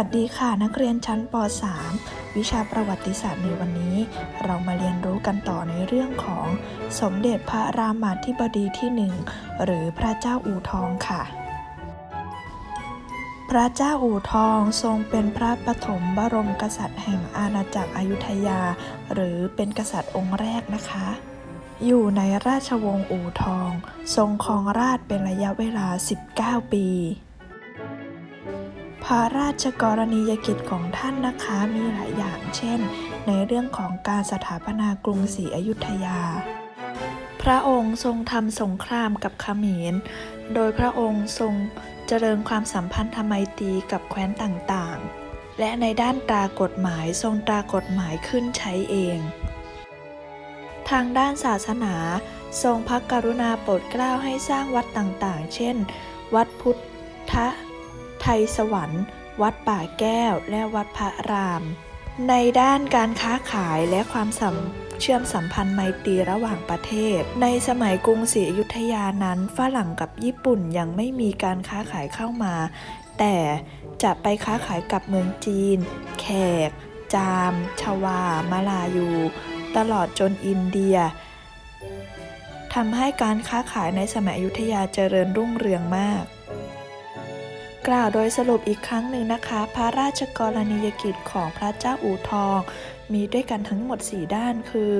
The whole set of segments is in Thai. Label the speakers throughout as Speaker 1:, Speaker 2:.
Speaker 1: ัสดีค่ะนักเรียนชั้นป .3 วิชาประวัติศาสตร์ในวันนี้ เรามาเรียนรู้กันต่อในเรื่องของ สมเด็จพระรามาธิบดีที่หนึ่งหรือพระเจ้าอู่ทองค่ะ พระเจ้าอู่ทองทรงเป็นพระปฐมบรมกษัตริย์แห่งอาณาจักรอยุธยา หรือเป็นกษัตริย์องค์แรกนะคะอยู่ในราชวงศ์อู่ทอง ทรงครองราชเป็นระยะเวลา 19 ปี พระราชกรณียกิจของท่านนะคะมีหลายอย่างเช่น ในเรื่องของการสถาปนากรุงศรีอยุธยา พระองค์ทรงทำสงครามกับเขมร โดยพระองค์ทรงเจริญความสัมพันธไมตรีกับแคว้นต่างๆ และในด้านตรากฎหมายทรงตรากฎหมายขึ้นใช้เอง ทางด้านศาสนา ทรงพระกรุณาโปรดเกล้าให้สร้างวัดต่างๆ เช่น วัดพุทธ ไทยสวรรค์ วัดป่าแก้ว และวัดพระราม ในด้านการค้าขายและความสัมเชื่อมสัมพันธ์ไมตรีระหว่างประเทศ ในสมัยกรุงศรีอยุธยานั้นฝรั่งกับญี่ปุ่นยังไม่มีการค้าขายเข้ามา แต่จะไปค้าขายกับเมืองจีน แขก จาม ชวา มาลายู ตลอดจนอินเดียทำให้การค้าขายในสมัยอยุธยาเจริญรุ่งเรืองมาก กล่าวโดยสรุปอีกครั้งหนึ่งนะคะ พระราชกรณียกิจของพระเจ้าอู่ทอง มีด้วยกันทั้งหมด 4 ด้านคือ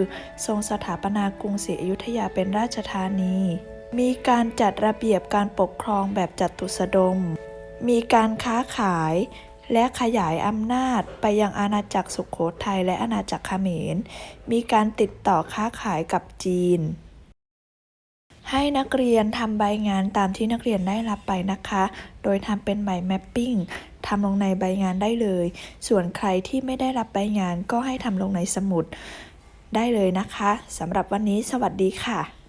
Speaker 1: ทรงสถาปนากรุงศรีอยุธยาเป็นราชธานี มีการจัดระเบียบการปกครองแบบจัตุสดม มีการค้าขาย และขยายอำนาจไปยังอาณาจักรสุขโขทัยและอาณาจักรเขมร มีการติดต่อค้าขายกับจีน ให้นักเรียนทำใบงานตามที่นักเรียนได้รับไปนะคะ โดยทำเป็นใบแมปปิ้งทำลงในใบงานได้เลย ส่วนใครที่ไม่ได้รับใบงานก็ให้ทำลงในสมุดได้เลยนะคะสำหรับวันนี้สวัสดีค่ะ